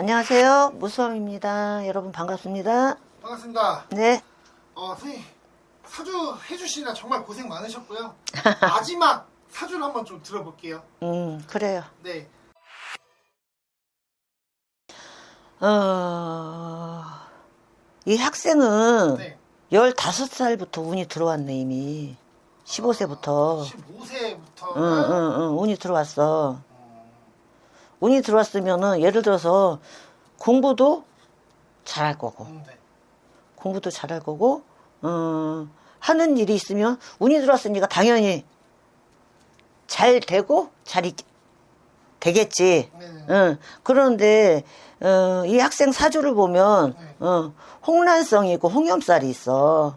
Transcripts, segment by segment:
안녕하세요. 무수함입니다. 여러분 반갑습니다. 반갑습니다. 네. 어, 선생님, 사주 해주시느라 정말 고생 많으셨고요. 마지막 사주를 한번 좀 들어볼게요. 음, 그래요. 네. 어, 이 학생은 네. 15살부터 운이 들어왔네, 이미. 15세부터. 15세부터. 응, 응, 응, 운이 들어왔어. 운이 들어왔으면은, 예를 들어서, 공부도 잘할 거고, 네. 공부도 잘할 거고, 어, 하는 일이 있으면, 운이 들어왔으니까 당연히 잘 되고, 잘 있, 되겠지. 네. 응. 그런데, 어, 이 학생 사주를 보면, 네. 어, 홍란성이 있고 홍염살이 있어.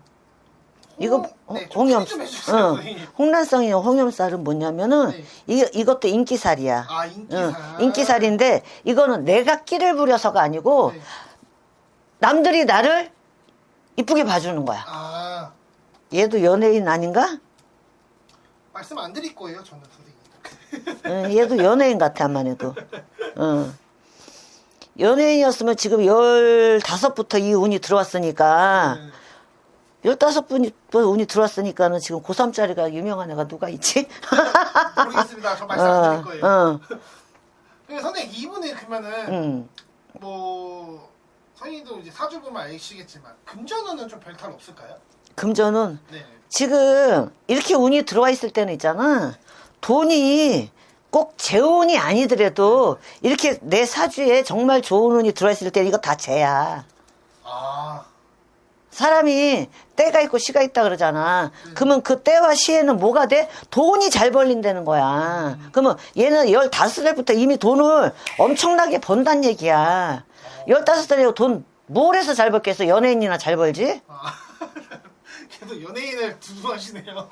이거, 홍- 네, 좀 홍염, 소개 좀 해주세요, 어, 선생님. 홍란성이 홍염살은 뭐냐면은, 네. 이, 이것도 인기살이야. 아, 인기살. 응, 인기살인데, 이거는 내가 끼를 부려서가 아니고, 네. 남들이 나를 이쁘게 봐주는 거야. 아, 얘도 연예인 아닌가? 말씀 안 드릴 거예요, 저는 선생님. 응, 얘도 연예인 같아, 한만 해도. 응. 연예인이었으면 지금 15부터 이 운이 들어왔으니까, 네. 15분부터 운이 들어왔으니까는 지금 고3짜리가 유명한 애가 누가 있지? 모르겠습니다. 저 말씀 안 드릴 거예요. 어, 그 선생님, 이분이 그러면은, 응. 뭐, 선생님도 이제 사주 보면 아시겠지만, 금전운은 좀 별탈 없을까요? 금전은 네. 지금 이렇게 운이 들어와 있을 때는 있잖아. 돈이 꼭 재운이 아니더라도 이렇게 내 사주에 정말 좋은 운이 들어와 있을 때는 이거 다 재야. 아, 사람이 때가 있고 시가 있다 그러잖아. 그러면 그 때와 시에는 뭐가 돼? 돈이 잘 벌린다는 거야. 그러면 얘는 15살부터 이미 돈을 엄청나게 번단 얘기야. 15살에 돈뭘 해서 잘 벌겠어? 연예인이나 잘 벌지? 아. 계속 연예인을 두두하시네요.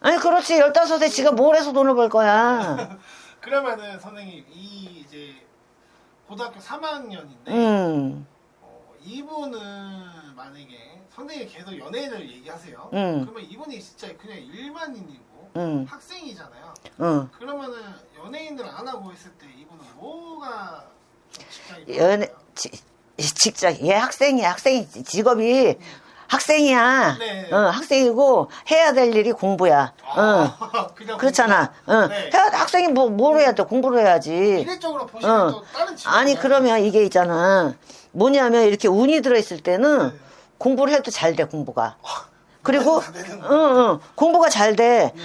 아니, 그렇지. 15세 지가 뭘 해서 돈을 벌 거야. 그러면은 선생님 이 이제 고등학교 3학년인데 음, 어, 이분은 만약에 선생님이 계속 연예인을 얘기하세요. 음. 그러면 이분이 진짜 그냥 일반인이고 음. 학생이잖아요. 응. 그러면은 연예인을 안 하고 있을 때 이분은 뭐가 좀 직장이? 지, 직장, 얘 학생이야. 학생이, 직업이 학생이야. 네. 어, 학생이고 해야 될 일이 공부야. 어. 아, 그냥 그렇잖아. 어. 네. 해야, 학생이 뭐, 뭘 해야 돼? 공부를 해야지. 미래적으로 보시면 어. 또 다른 직업 아니, 그러면 이게 있잖아. 뭐냐면 이렇게 운이 들어있을 때는 네. 공부를 해도 잘 돼, 공부가. 그리고, 다 되는 응, 응. 공부가 잘 돼. 네.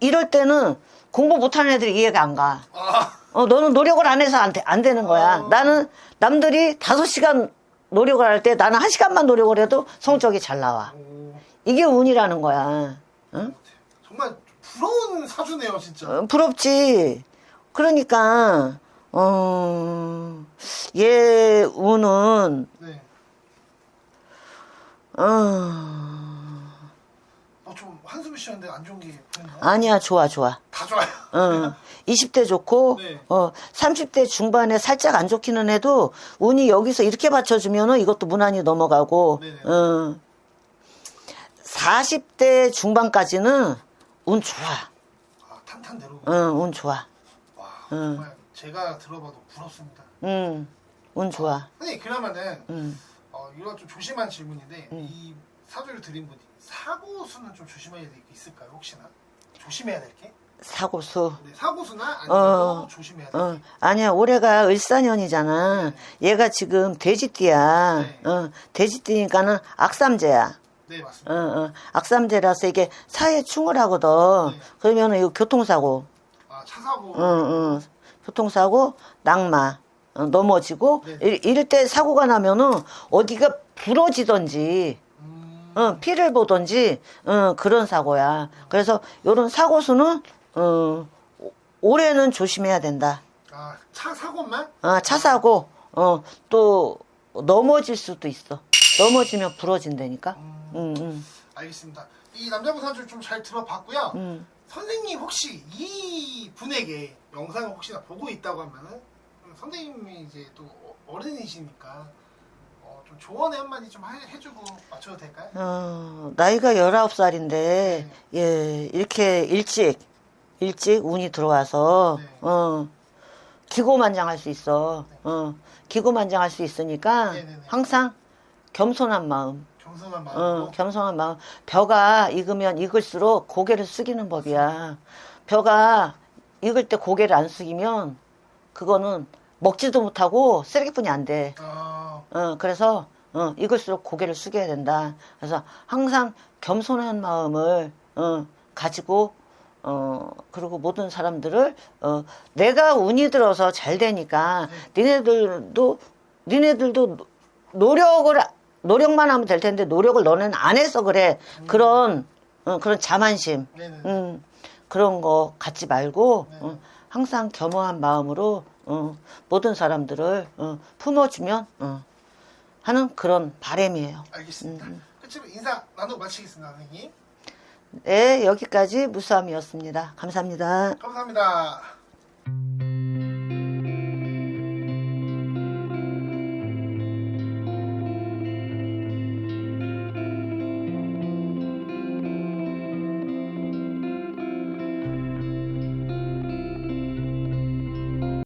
이럴 때는 공부 못하는 애들이 이해가 안 가. 아, 어, 너는 노력을 안 해서 안, 돼- 안 되는 거야. 어. 나는 남들이 다섯 시간 노력을 할 때 나는 한 시간만 노력을 해도 성적이 잘 나와. 오, 이게 운이라는 거야. 응? 정말 부러운 사주네요, 진짜. 어, 부럽지. 그러니까, 어, 얘 운은, 네. 어, 어, 좀 한숨 쉬었는데 안 좋은 게 보였나요? 아니야, 좋아, 좋아. 다 좋아요. 어, 20대 좋고, 네. 어, 30대 중반에 살짝 안 좋기는 해도, 운이 여기서 이렇게 받쳐주면은 이것도 무난히 넘어가고, 네네. 어, 40대 중반까지는 운 좋아. 아, 탄탄대로. 응, 운 좋아. 와, 응. 정말 제가 들어봐도 부럽습니다. 응, 운 좋아. 선생님, 그러면은, 응. 어, 이거 좀 조심한 질문인데, 음. 이 사주를 드린 분이 사고 수는 좀 조심해야 될 게 있을까요, 혹시나? 조심해야 될 게? 사고수. 네, 사고 수나 아니면 어, 또 조심해야 될 어, 게? 아니야, 올해가 을사년이잖아. 얘가 지금 돼지띠야. 네. 어, 돼지띠니까는 악삼재야. 네, 맞습니다. 어, 어, 악삼재라서 이게 사회에 충을 하거든. 네. 그러면은 이거 교통사고, 아, 차 사고. 어, 어, 교통사고, 낙마, 어, 넘어지고, 네. 이- 이럴 때 사고가 나면은 어디가 부러지던지, 음, 어, 피를 보던지, 어, 그런 사고야. 그래서 요런 사고 수는, 어, 오- 올해는 조심해야 된다. 아, 차 사고만? 어, 차 사고, 어, 또, 넘어질 수도 있어. 넘어지면 부러진다니까? 음, 응, 응, 알겠습니다. 이 남자분 사주를 좀 잘 들어봤고요. 응. 선생님 혹시 이 분에게 영상을 혹시나 보고 있다고 하면은 선생님이 이제 또 어른이시니까 어, 좀 조언의 한마디 좀 해- 해주고 맞춰도 될까요? 어, 나이가 19살인데, 예, 이렇게 일찍, 일찍 운이 들어와서, 네. 어, 기고만장할 수 있어. 어, 기고만장할 수 있으니까 네 네 네. 항상 겸손한 마음. 겸손한 어, 마음으로. 겸손한 마음. 벼가 익으면 익을수록 고개를 숙이는 법이야. 벼가 익을 때 고개를 안 숙이면 그거는 먹지도 못하고 쓰레기뿐이 안 돼. 아, 어, 그래서 어, 익을수록 고개를 숙여야 된다. 그래서 항상 겸손한 마음을 어, 가지고 어, 그리고 모든 사람들을 어, 내가 운이 들어서 잘 되니까 니네들도 니네들도 노- 노력을 노력만 하면 될 텐데 노력을 너는 안 해서 그래. 그런 어, 그런 자만심. 네네. 음, 그런 거 갖지 말고 네. 어, 항상 겸허한 마음으로 어, 모든 사람들을 어, 품어주면 어, 하는 그런 바람이에요. 알겠습니다. 음, 끝으로 인사 나누고 마치겠습니다, 선생님. 네, 여기까지 무수함이었습니다. 감사합니다. 감사합니다.